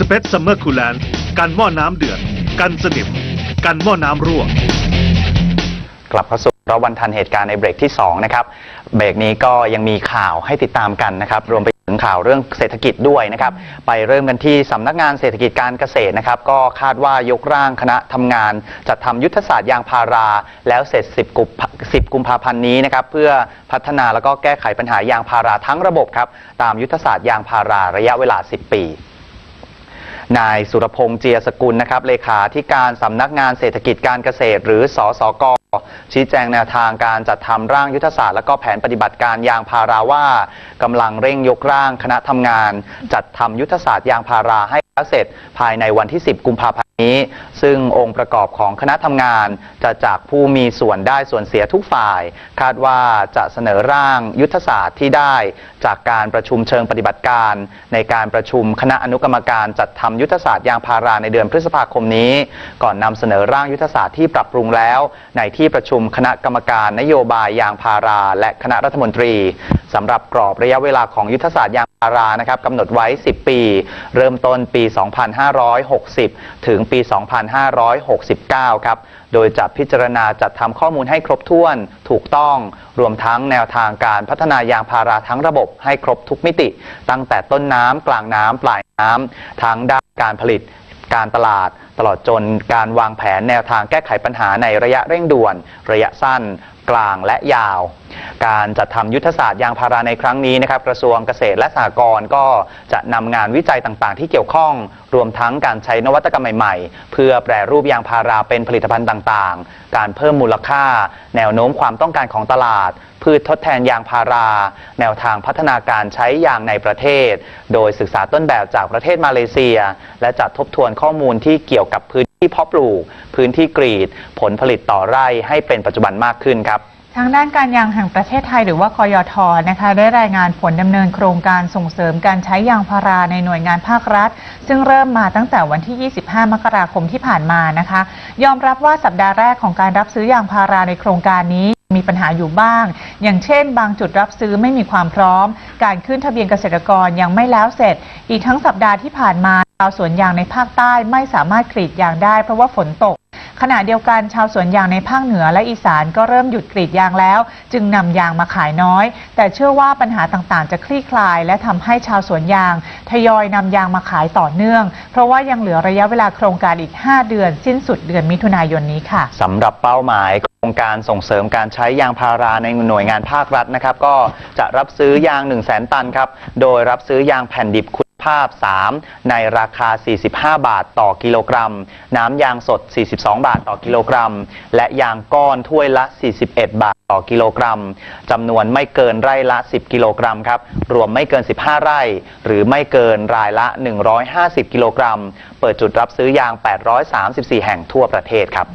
สเปซซัมเมอร์คูลแลนกันหม้อน้ำเดือด กันสนิม กันหม้อน้ำรั่ว กลับเข้าสู่เราวันทันเหตุการณ์ในเบรกที่ 2 นะครับ เบรกนี้ก็ยังมีข่าวให้ติดตามกันนะครับ รวมไปถึงข่าวเรื่องเศรษฐกิจด้วยนะครับ ไปเริ่มกันที่สำนักงานเศรษฐกิจการเกษตรนะครับ ก็คาดว่ายกร่างคณะทำงาน จัดทำยุทธศาสตร์ยางพารา แล้วเสร็จ 10 กุม10 กุมภาพันธ์นี้นะครับ เพื่อพัฒนาแล้วก็แก้ไขปัญหายางพาราทั้งระบบครับ ตามยุทธศาสตร์ยางพาราระยะเวลา 10 ปี นายสุรพงษ์เจียสกุลนะครับเลขาธิการสำนักงานเศรษฐกิจการเกษตร หรือสสกชี้แจงแนวทางการจัดทำร่างยุทธศาสตร์และก็แผนปฏิบัติการยางพาราว่ากำลังเร่งยกร่างคณะทำงาน จัดทำยุทธศาสตร์ยางพาราให้แล้วเสร็จภายในวันที่ 10 กุมภาพันธ์ นี้ซึ่งองค์ประกอบของคณะทำงาน จะจากผู้มีส่วนได้ส่วนเสียทุกฝ่าย คาดว่าจะเสนอร่างยุทธศาสตร์ที่ได้ จากการประชุมเชิงปฏิบัติการ ในการประชุมคณะอนุกรรมการจัดทำยุทธศาสตร์ยางพาราในเดือนพฤษภาคมนี้ ก่อนนำเสนอร่างยุทธศาสตร์ที่ปรับปรุงแล้ว ในที่ประชุมคณะกรรมการนโยบายยางพารา และคณะรัฐมนตรีสำหรับกรอบระยะเวลาของยุทธศาสตร์ยางพารานะครับกำหนดไว้ 10 ปี เริ่มต้นปี 2560 ถึงปี 2569 ครับ โดยจะพิจารณาจัดทำข้อมูลให้ครบถ้วน ถูกต้อง รวมทั้งแนวทางการพัฒนายางพาราทั้งระบบให้ครบทุกมิติ ตั้งแต่ต้นน้ำกลางน้ำปลายน้ำทั้งด้านการผลิต การตลาด ตลอดจนการวางแผนแนวทางแก้ไขปัญหาในระยะเร่งด่วน ระยะสั้น กลางและยาว การจัดทำยุทธศาสตร์ยางพาราในครั้งนี้นะครับกระทรวงเกษตรและสหกรณ์ก็จะนำงานวิจัยต่างๆ ที่เกี่ยวข้อง รวมทั้งการใช้นวัตกรรมใหม่ๆ เพื่อแปรรูปยางพาราเป็นผลิตภัณฑ์ต่างๆ การเพิ่มมูลค่า แนวโน้มความต้องการของตลาด พืชทดแทนยางพารา แนวทางพัฒนาการใช้ยางในประเทศ โดยศึกษาต้นแบบจากประเทศมาเลเซีย และจัดทบทวนข้อมูลที่เกี่ยวกับพื้นที่เพาะปลูก พื้นที่กรีด ผลผลิตต่อไร่ให้เป็นปัจจุบันมากขึ้นครับทางด้านการยางแห่งประเทศไทยหรือว่าคอยทนะคะได้รายงานผลดำเนินโครงการส่งเสริมการใช้ยางพาราในหน่วยงานภาครัฐ ซึ่งเริ่มมาตั้งแต่วันที่ 25 มกราคมที่ผ่านมานะคะ ยอมรับว่าสัปดาห์แรกของการรับซื้อยางพาราในโครงการนี้มีปัญหาอยู่บ้าง อย่างเช่น บางจุดรับซื้อไม่มีความพร้อม การขึ้นทะเบียนเกษตรกรยังไม่แล้วเสร็จ อีกทั้งสัปดาห์ที่ผ่านมา ชาวสวนยางในภาคใต้ไม่สามารถกรีดยางได้เพราะว่าฝนตก ขณะเดียวกันชาวสวนยางในภาคเหนือและอีสานก็เริ่มหยุดกรีดยางแล้ว จึงนำยางมาขายน้อย แต่เชื่อว่าปัญหาต่างๆ จะคลี่คลาย และทำให้ชาวสวนยาง ทยอยนำยางมาขายต่อเนื่อง เพราะว่ายังเหลือระยะเวลาโครงการอีก 5 เดือน สิ้นสุดเดือนมิถุนายนนี้ค่ะสำหรับเป้าหมายโครงการส่งเสริมการใช้ยางพาราในหน่วยงานภาครัฐนะครับ ก็จะรับซื้อยาง 1 0 0 0 0แตันครับโดยรับซื้อยางแผ่นดิบคุณ ภาพ 3 ในราคา 45 บาทต่อกิโลกรัม น้ำยางสด 42 บาทต่อกิโลกรัม และยางก้อนถ้วยละ 41 บาทต่อกิโลกรัมจำนวนไม่เกินไร่ละ 10 กิโลกรัมครับ รวมไม่เกิน 15 ไร่ หรือไม่เกินรายละ 150 กิโลกรัม เปิดจุดรับซื้อยาง 834 แห่งทั่วประเทศครับ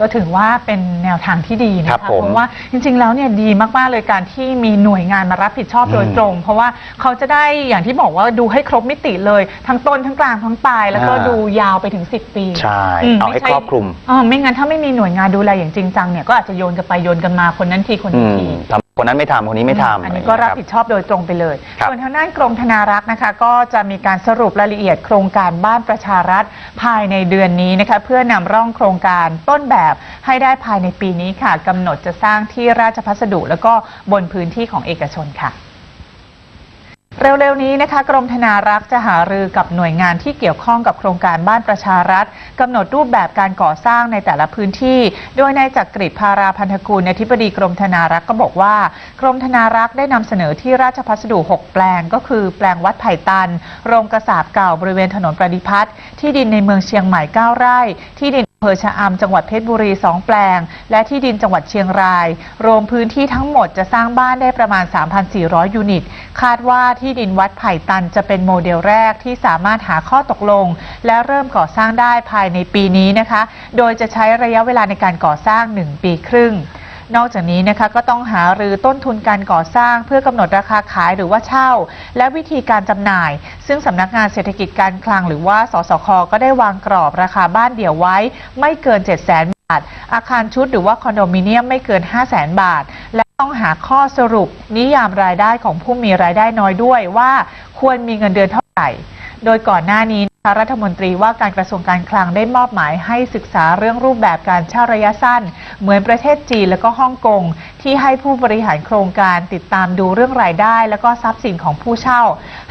ก็ถือว่าเป็นแนวทางที่ดีนะครัคะบผมเพราะว่าจริงๆแล้วเนี่ยดีมากๆเลยการที่มีหน่วยงานมารับผิดชอบโดยอืมตรง เพราะว่าเขาจะได้อย่างที่บอกว่าดูให้ครบมิติเลย ทั้งต้นทั้งกลางทั้งปลายแล้วก็อ่า ดูยาวไปถึง 10 ปีใช่ มเอาให้ไช่ครอบคลุมอ๋อไม่งั้นถ้าไม่มีหน่วยงานดูแลอย่างจริงจังเนี่ยก็อาจจะโยนกันไปโยนกันมาคนนั้นทีคนอืนี้มที ทำคนนั้นไม่ทำคนนี้ไม่ทำอันนี้ก็รับผิดชอบโดยตรงไปเลย ครับส่วนทางด้านกรมธนารักษ์นะคะ ก็จะมีการสรุปรายละเอียดโครงการบ้านประชารัฐภายในเดือนนี้นะคะ เพื่อนำร่องโครงการต้นแบบให้ได้ภายในปีนี้ค่ะกำหนดจะสร้างที่ราชพัสดุ แล้วก็บนพื้นที่ของเอกชนค่ะ เร็วๆ นี้นะคะ กรมธนารักษ์จะหารือกับหน่วยงานที่เกี่ยวข้องกับโครงการบ้านประชารัฐกำหนดรูปแบบการก่อสร้างในแต่ละพื้นที่ โดยนายจักริดภาราพันธกุลอธิบดีกรมธนารักษ์ก็บอกว่า กรมธนารักษ์ได้นำเสนอที่ราชพัสดุ 6 แปลง ก็คือแปลงวัดไผ่ตัน โรงกระสาบเก่าบริเวณถนนประดิพัฒน์ที่ดินในเมืองเชียงใหม่ 9 ไร่ที่ดิน อำเภอชะอำจังหวัดเพชรบุรี 2 แปลง และที่ดินจังหวัดเชียงราย รวมพื้นที่ทั้งหมดจะสร้างบ้านได้ประมาณ 3,400 ยูนิต คาดว่าที่ดินวัดไผ่ตันจะเป็นโมเดลแรกที่สามารถหาข้อตกลง และเริ่มก่อสร้างได้ภายในปีนี้นะคะ โดยจะใช้ระยะเวลาในการก่อสร้าง 1 ปีครึ่ง นอกจากนี้นะคะก็ต้องหารือต้นทุนการก่อสร้าง เพื่อกำหนดราคาขายหรือว่าเช่า และวิธีการจำหน่าย ซึ่งสำนักงานเศรษฐกิจการคลังหรือว่าสสคก็ได้วางกรอบราคาบ้านเดี่ยวไว้ ไม่เกิน 7 0 0 0 0 0 บาท อาคารชุดหรือว่าคอนโดมิเนียมไม่เกิน 5 0 0 0 0 0 บาท และต้องหาข้อสรุปนิยามรายได้ของผู้มีรายได้น้อยด้วยว่าควรมีเงินเดือนเท่าไหร่ โดยก่อนหน้านี้รัฐมนตรีว่าการกระทรวงการคลังได้มอบหมายให้ศึกษาเรื่องรูปแบบการเช่าระยะสั้น เหมือนประเทศจีนและก็ฮ่องกงที่ให้ผู้บริหารโครงการติดตามดูเรื่องรายได้ และก็ทรัพย์สินของผู้เช่า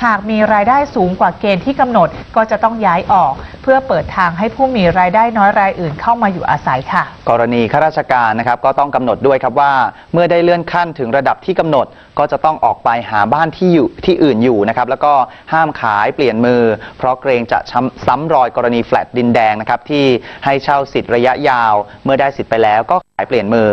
หากมีรายได้สูงกว่าเกณฑ์ที่กำหนดก็จะต้องย้ายออก เพื่อเปิดทางให้ผู้มีรายได้น้อยรายอื่นเข้ามาอยู่อาศัยค่ะ กรณีข้าราชการนะครับก็ต้องกำหนดด้วยครับว่า เมื่อได้เลื่อนขั้นถึงระดับที่กำหนดก็จะต้องออกไปหาบ้านที่อยู่ที่อื่นอยู่นะครับแล้วก็ห้ามขายเปลี่ยนมือ เพราะเกรงจะซ้ำรอยกรณีแฟลตดินแดงนะครับที่ให้เช่าสิทธิ์ระยะยาว เมื่อได้สิทธิ์ไปแล้วก็ขายเปลี่ยนมือ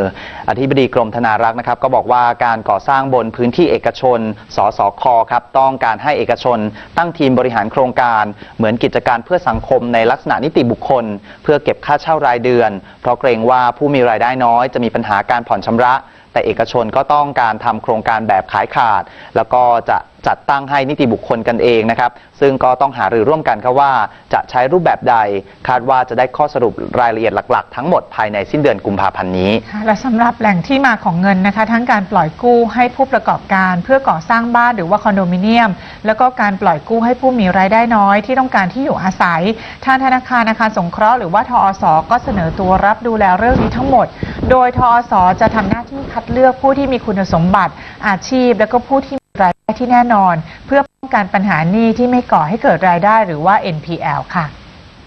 อธิบดีกรมธนารักษ์นะครับ ก็บอกว่าการก่อสร้างบนพื้นที่เอกชน สสคครับต้องการให้เอกชน ตั้งทีมบริหารโครงการ เหมือนกิจการเพื่อสังคมในลักษณะนิติบุคคล เพื่อเก็บค่าเช่ารายเดือน เพราะเกรงว่าผู้มีรายได้น้อยจะมีปัญหาการผ่อนชำระ แต่เอกชนก็ต้องการทำโครงการแบบขายขาด แล้วก็จะจัดตั้งให้นิติบุคคลกันเองนะครับ ซึ่งก็ต้องหารือร่วมกันครับว่าจะใช้รูปแบบใด คาดว่าจะได้ข้อสรุปรายละเอียดหลัก ๆ ทั้งหมดภายในสิ้นเดือนกุมภาพันธ์นี้ และสำหรับแหล่งที่มาของเงินนะคะ ทั้งการปล่อยกู้ให้ผู้ประกอบการ เพื่อก่อสร้างบ้านหรือว่าคอนโดมิเนียม แล้วก็การปล่อยกู้ให้ผู้มีรายได้น้อยที่ต้องการที่อยู่อาศัยทางธนาคารอาคารสงเคราะห์หรือว่าทอสก็เสนอตัวรับดูแลเรื่องนี้ทั้งหมด โดยทอสจะทำหน้าที่คัดเลือกผู้ที่มีคุณสมบัติอาชีพ และก็ผู้ที่ รายได้ที่แน่นอน เพื่อป้องกันปัญหาหนี้ที่ไม่ก่อให้เกิดรายได้หรือว่า NPL ค่ะ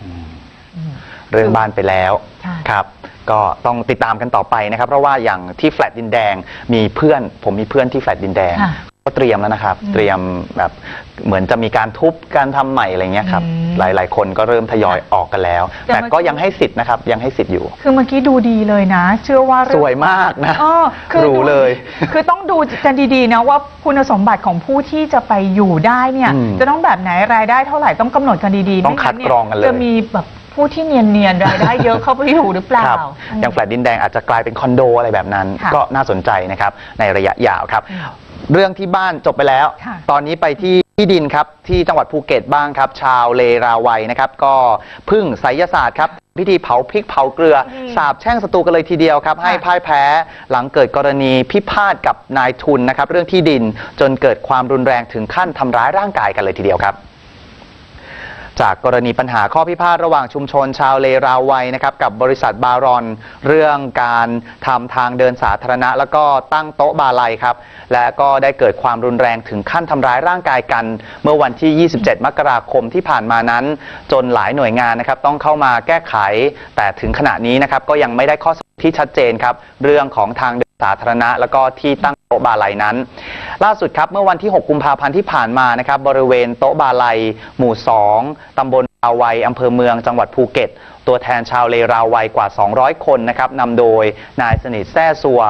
อืมเรื่องบ้านไปแล้วใช่ครับ ก็ต้องติดตามกันต่อไปนะครับ เพราะว่าอย่างที่แฟลตดินแดงมีเพื่อน ผมมีเพื่อนที่แฟลตดินแดง ค่ะ ก็เตรียมแล้วนะครับอืมเตรียมแบบเหมือนจะมีการทุบการทำใหม่อะไรเงี้ยครับ อืมหลาย ๆ คนก็เริ่มทยอยออกกันแล้ว แต่แต่เมื่อก็ยังให้สิทธิ์นะครับ ยังให้สิทธิ์อยู่ คือเมื่อกี้ดูดีเลยนะ เชื่อว่าเรื่องสวยมากนะ อ๋อคือหรูเลยคือต้องดูกันดีๆนะว่าคุณสมบัติของผู้ที่จะไปอยู่ได้เนี่ย อืมจะต้องแบบไหนรายได้เท่าไหร่ต้องกำหนดกันดีๆต้องคัดไม่กรองกันเลย จะมีแบบผู้ที่เนียนๆรายได้เยอะเข้าไปอยู่หรือเปล่าครับอืม อย่างแฟลตดินแดงอาจจะกลายเป็นคอนโดอะไรแบบนั้น ค่ะก็น่าสนใจนะครับในระยะยาวครับอืม เรื่องที่บ้านจบไปแล้ว ค่ะ ตอนนี้ไปที่ที่ดินครับที่จังหวัดภูเก็ตบ้างครับ ชาวเลราวัยนะครับ ก็พึ่งไสยศาสตร์ครับ พิธีเผาพริกเผาเกลืออืมสาบแช่งศัตรูกันเลยทีเดียวครับ ให้ค่ะพ่ายแพ้หลังเกิดกรณีพิพาทกับนายทุนนะครับ เรื่องที่ดินจนเกิดความรุนแรงถึงขั้นทำร้ายร่างกายกันเลยทีเดียวครับ จากกรณีปัญหาข้อพิพาทระหว่างชุมชนชาวเลราวัยนะครับกับบริษัทบารอน เรื่องการทำทางเดินสาธารณะ แล้วก็ตั้งโต๊ะบาลัยครับ และก็ได้เกิดความรุนแรงถึงขั้นทำร้ายร่างกายกัน เมื่อวันที่ 27 มกราคมที่ผ่านมานั้น จนหลายหน่วยงานนะครับต้องเข้ามาแก้ไข แต่ถึงขณะนี้นะครับก็ยังไม่ได้ข้อสรุปที่ชัดเจนครับเรื่องของทางเดินสาธารณะ แล้วก็ที่ตั้ง โต๊ะบาลัยนั้น ล่าสุดครับเมื่อวันที่ 6 กุมภาพันธ์ที่ผ่านมานะครับบริเวณโต๊ะบาลัยหมู่ 2 ตำบลราวัยอำเภอเมืองจังหวัดภูเก็ต ตัวแทนชาวเลราวัยกว่า 200 คนนะครับนำโดยนายสนิทแซ่ซัว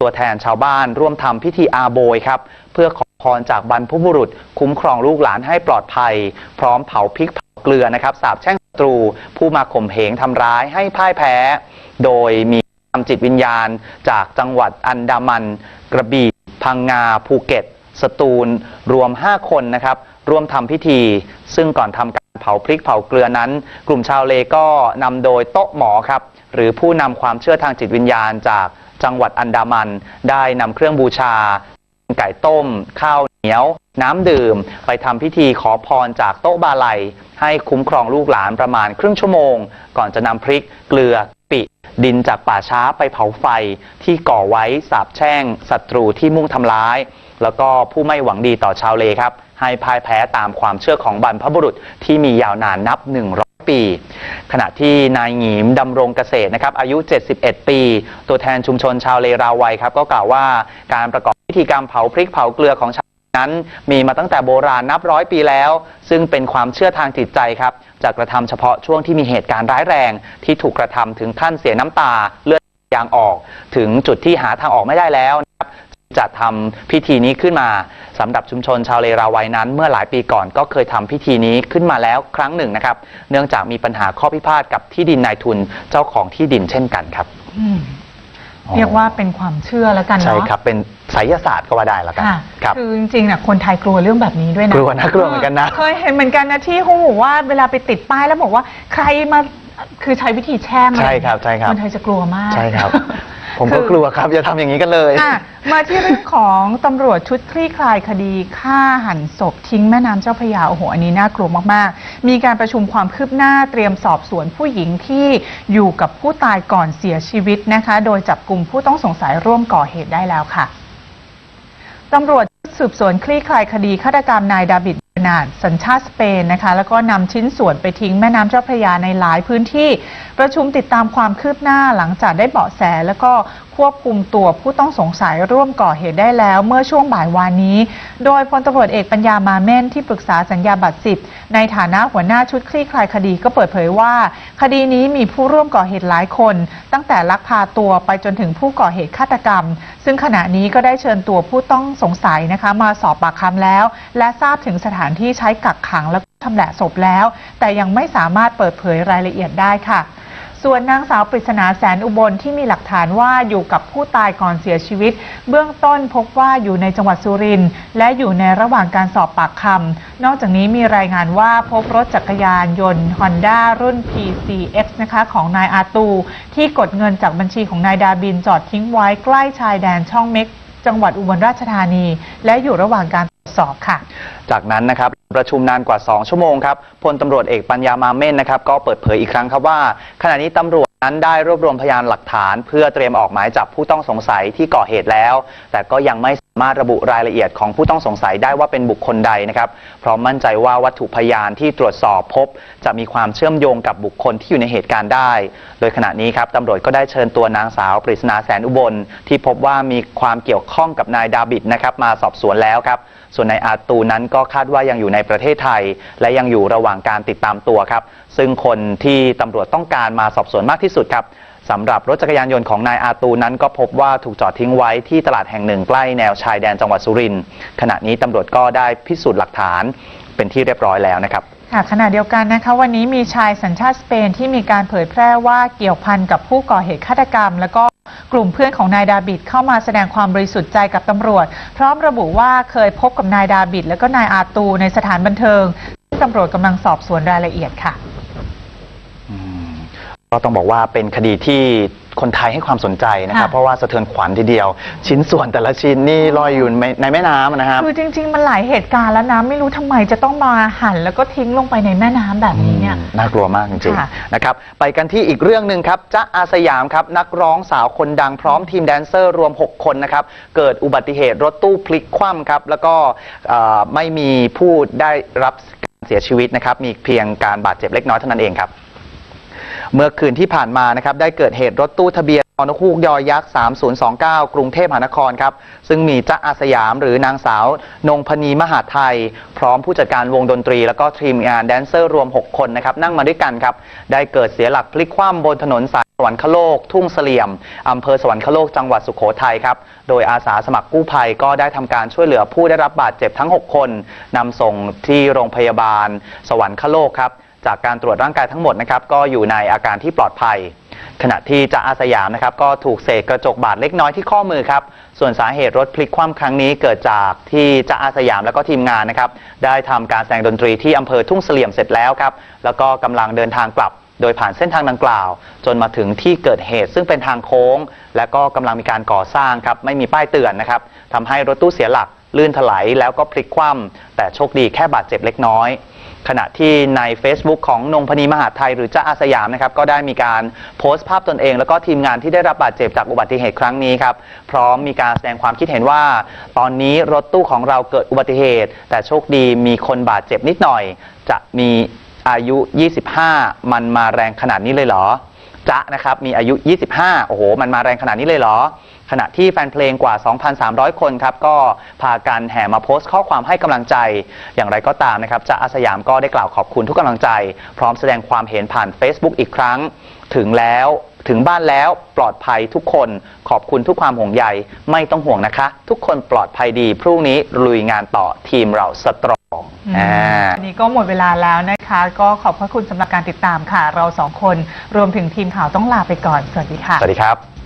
ตัวแทนชาวบ้านร่วมทำพิธีอาโบยครับเพื่อขอพรจากบรรพบุรุษ คุ้มครองลูกหลานให้ปลอดภัย พร้อมเผาพริกเผาเกลือนะครับสาบแช่งศัตรู ผู้มาข่มเหงทำร้ายให้พ่ายแพ้ โดยมี นำจิตวิญญาณจากจังหวัดอันดามัน กระบี่พังงาภูเก็ต สตูล รวม 5 คนนะครับ ร่วมทำพิธี ซึ่งก่อนทำการเผาพริกเผาเกลือนั้น กลุ่มชาวเลก็นำโดยโต๊ะหมอครับ หรือผู้นำความเชื่อทางจิตวิญญาณจากจังหวัดอันดามัน ได้นำเครื่องบูชา ไก่ต้ม ข้าวเหนียว น้ำดื่ม ไปทำพิธีขอพรจากโต๊ะบาลัย ให้คุ้มครองลูกหลานประมาณครึ่งชั่วโมง ก่อนจะนำพริกเกลือ ปิ ดินจากป่าช้าไปเผาไฟที่ก่อไว้สาบแช่งศัตรูที่มุ่งทำร้าย แล้วก็ผู้ไม่หวังดีต่อชาวเลครับ ให้พ่ายแพ้ตามความเชื่อของบรรพบุรุษที่มียาวนานนับ 100 ปี ขณะที่นายหงีมดำรงเกษตรนะครับอายุ 71 ปี ตัวแทนชุมชนชาวเลราวัยครับก็กล่าวว่าการประกอบพิธีกรรมเผาพริกเผาเกลือของชาวนั้นมีมาตั้งแต่โบราณนับร้อยปีแล้ว ซึ่งเป็นความเชื่อทางจิตใจครับ จะกระทำเฉพาะช่วงที่มีเหตุการณ์ร้ายแรง ที่ถูกกระทำถึงขั้นเสียน้ำตาเลือดยางออก ถึงจุดที่หาทางออกไม่ได้แล้วนะครับจะทำพิธีนี้ขึ้นมาสำหรับชุมชนชาวเลราวัยนั้น เมื่อหลายปีก่อนก็เคยทำพิธีนี้ขึ้นมาแล้วครั้งหนึ่งนะครับ เนื่องจากมีปัญหาข้อพิพาทกับที่ดินนายทุนเจ้าของที่ดินเช่นกันครับอื เรียกว่าเป็นความเชื่อแล้วกันใช่เนาะครับเป็นไสยศาสตร์ก็ว่าได้แล้วกันค่ะครับคือจริงๆน่ะคนไทยกลัวเรื่องแบบนี้ด้วยนะกลัวนะกลัวเหมือนกันนะเคยเห็นเหมือนกันนะที่เขาบอกว่าเวลาไปติดป้ายแล้วบอกว่าใครมาคือใช้วิธีแช่งอะไใช่ครับใช่ครับคนไทยจะกลัวมากใช่ครับ ผมก็กลัวครับ อย่าทำอย่างนี้กันเลย อะมาที่เรื่องของตำรวจชุดคลี่คลายคดีฆ่าหันศพทิ้งแม่น้ำเจ้าพระยาโอ้โหอันนี้น่ากลัวมากๆ มีการประชุมความคืบหน้าเตรียมสอบสวนผู้หญิงที่อยู่กับผู้ตายก่อนเสียชีวิตนะคะ โดยจับกลุ่มผู้ต้องสงสัยร่วมก่อเหตุได้แล้วค่ะตำรวจสืบสวนคลี่คลายคดีฆาตกรรมนายดาบิดเบนาร์ดสัญชาติสเปนนะคะ แล้วก็นำชิ้นส่วนไปทิ้งแม่น้ำเจ้าพระยาในหลายพื้นที่ ประชุมติดตามความคืบหน้าหลังจากได้เบาะแส แล้วก็ควบคุมตัวผู้ต้องสงสัยร่วมก่อเหตุได้แล้ว เมื่อช่วงบ่ายวานนี้ โดยพลตำรวจเอกปัญญามาเม่นที่ปรึกษาสัญญาบัตรสิบในฐานะหัวหน้าชุดคลี่คลายคดีก็เปิดเผยว่า คดีนี้มีผู้ร่วมก่อเหตุหลายคน ตั้งแต่ลักพาตัวไปจนถึงผู้ก่อเหตุฆาตกรรม ซึ่งขณะนี้ก็ได้เชิญตัวผู้ต้องสงสัยนะคะมาสอบปากคำแล้ว และทราบถึงสถานที่ใช้กักขังและชำแหละศพแล้ว แต่ยังไม่สามารถเปิดเผยรายละเอียดได้ค่ะ ส่วนนางสาวปริศนาแสนอุบลที่มีหลักฐานว่าอยู่กับผู้ตายก่อนเสียชีวิต เบื้องต้นพบว่าอยู่ในจังหวัดสุรินทร์และอยู่ในระหว่างการสอบปากคำนอกจากนี้มีรายงานว่าพบรถจักรยานยนต์ Honda รุ่น PCX นะคะของนายอาตู ที่กดเงินจากบัญชีของนายดาบินจอดทิ้งไว้ใกล้ชายแดนช่องเม็กจังหวัดอุบลราชธานี และอยู่ระหว่างการตรวจสอบค่ะ จากนั้นนะครับ ประชุมนานกว่า 2 ชั่วโมงครับ พลตำรวจเอกปัญญามาเม่นนะครับ ก็เปิดเผยอีกครั้งครับว่า ขณะนี้ตำรวจ นั้นได้รวบรวมพยานหลักฐาน เพื่อเตรียมออกหมายจับผู้ต้องสงสัยที่ก่อเหตุแล้ว แต่ก็ยังไม่สามารถระบุรายละเอียดของผู้ต้องสงสัยได้ว่าเป็นบุคคลใดนะครับเพราะมั่นใจว่าวัตถุพยานที่ตรวจสอบพบ จะมีความเชื่อมโยงกับบุคคลที่อยู่ในเหตุการณ์ได้ โดยขณะนี้ครับตำรวจก็ได้เชิญตัวนางสาวปริศนาแสนอุบล ที่พบว่ามีความเกี่ยวข้องกับนายดาบิดนะครับมาสอบสวนแล้วครับส่วนนายอาตูนั้นก็คาดว่ายังอยู่ในประเทศไทย และยังอยู่ระหว่างการติดตามตัวครับซึ่งคนที่ตำรวจต้องการมาสอบสวนมากที่สุดครับสำหรับรถจักรยานยนต์ของนายอาตูนั้นก็พบว่าถูกจอดทิ้งไว้ที่ตลาดแห่งหนึ่งใกล้แนวชายแดนจังหวัดสุรินทร์ขณะนี้ตำรวจก็ได้พิสูจน์หลักฐานเป็นที่เรียบร้อยแล้วนะครับค่ะขณะเดียวกันนะคะวันนี้มีชายสัญชาติสเปนที่มีการเผยแพร่ว่าเกี่ยวพันกับผู้ก่อเหตุฆาตกรรม แล้วก็กลุ่มเพื่อนของนายดาบิดเข้ามาแสดงความบริสุทธิ์ใจกับตำรวจ พร้อมระบุว่าเคยพบกับนายดาบิด แล้วก็นายอาตูในสถานบันเทิงตำรวจกำลังสอบสวนรายละเอียดค่ะ ก็ต้องบอกว่าเป็นคดีที่คนไทยให้ความสนใจนะครับ ค่ะ เพราะว่าสะเทือนขวัญทีเดียว ชิ้นส่วนแต่ละชิ้นนี่ลอยอยู่ในในแม่น้ำนะครับ คือจริง ๆ มันหลายเหตุการณ์แล้วนะ ไม่รู้ทำไมจะต้องมาหั่นแล้วก็ทิ้งลงไปในแม่น้ำแบบนี้เนี่ย อืมน่ากลัวมากจริงค่ะ ๆนะครับไปกันที่อีกเรื่องหนึ่งครับจ๊ะอาสยามครับนักร้องสาวคนดังพร้อมทีมแดนเซอร์รวม 6 คนนะครับเกิดอุบัติเหตุรถตู้พลิกคว่ำครับแล้วก็เอ่อไม่มีผู้ได้รับการเสียชีวิตนะครับมีเพียงการบาดเจ็บเล็กน้อยเท่านั้นเองครับ เมื่อคืนที่ผ่านมานะครับได้เกิดเหตุรถตู้ทะเบียนนคูกยอยักษ์ 3029 กรุงเทพมหานครครับ ซึ่งมีจ๊ะอาสยามหรือนางสาว นงพนีมหาไทย พร้อมผู้จัดการวงดนตรี แล้วก็ทีมงานแดนเซอร์รวม 6 คนนะครับ นั่งมาด้วยกันครับ ได้เกิดเสียหลักพลิกคว่ำบนถนนสายสวรรคโลก ทุ่งเสลี่ยม อำเภอสวรรคโลกจังหวัดสุโขทัยครับ โดยอาสาสมัครกู้ภัยก็ได้ทำการช่วยเหลือผู้ได้รับบาดเจ็บทั้ง 6 คนนำส่งที่โรงพยาบาล สวรรคโลกครับ จากการตรวจร่างกายทั้งหมดนะครับก็อยู่ในอาการที่ปลอดภัย ขณะที่จ่าอาสยามนะครับก็ถูกเศษกระจกบาดเล็กน้อยที่ข้อมือครับส่วนสาเหตุรถพลิกคว่ำครั้งนี้เกิดจากที่จ่าอาสยามแล้วก็ทีมงานนะครับได้ทำการแสดงดนตรีที่อำเภอทุ่งเสลี่ยมเสร็จแล้วครับแล้วก็กำลังเดินทางกลับโดยผ่านเส้นทางดังกล่าว จนมาถึงที่เกิดเหตุ ซึ่งเป็นทางโค้ง และก็กำลังมีการก่อสร้างครับไม่มีป้ายเตือนนะครับทำให้รถตู้เสียหลัก ลื่นถลายแล้วก็พลิกคว่ำแต่โชคดีแค่บาดเจ็บเล็กน้อย ขณะที่ใน Facebook ของนงพนีมหาไทยหรือจ้าอาสยามนะครับก็ได้มีการโพสต์ภาพตนเอง แล้วก็ทีมงานที่ได้รับบาดเจ็บจากอุบัติเหตุครั้งนี้ครับพร้อมมีการแสดงความคิดเห็นว่า ตอนนี้รถตู้ของเราเกิดอุบัติเหตุ แต่โชคดีมีคนบาดเจ็บนิดหน่อย จะมีอายุ 25 มันมาแรงขนาดนี้เลยเหรอ จ๊ะนะครับมีอายุ 25 โอ้โห มันมาแรงขนาดนี้เลยเหรอ ขณะที่แฟนเพลงกว่า 2,300 คนครับ ก็พากันแห่มาโพสต์ข้อความให้กำลังใจ อย่างไรก็ตามนะครับจะอาสยามก็ได้กล่าวขอบคุณทุกกำลังใจ พร้อมแสดงความเห็นผ่าน Facebook อีกครั้ง ถึงแล้วถึงบ้านแล้วปลอดภัยทุกคน ขอบคุณทุกความห่วงใย ไม่ต้องห่วงนะคะ ทุกคนปลอดภัยดี พรุ่งนี้ลุยงานต่อทีมเราสตรอง อ่าวันนี้ก็หมดเวลาแล้วนะคะ ก็ขอบพระคุณสำหรับการติดตามค่ะ เราสองคนรวมถึงทีมข่าวต้องลาไปก่อน สวัสดีค่ะ สวัสดีครับ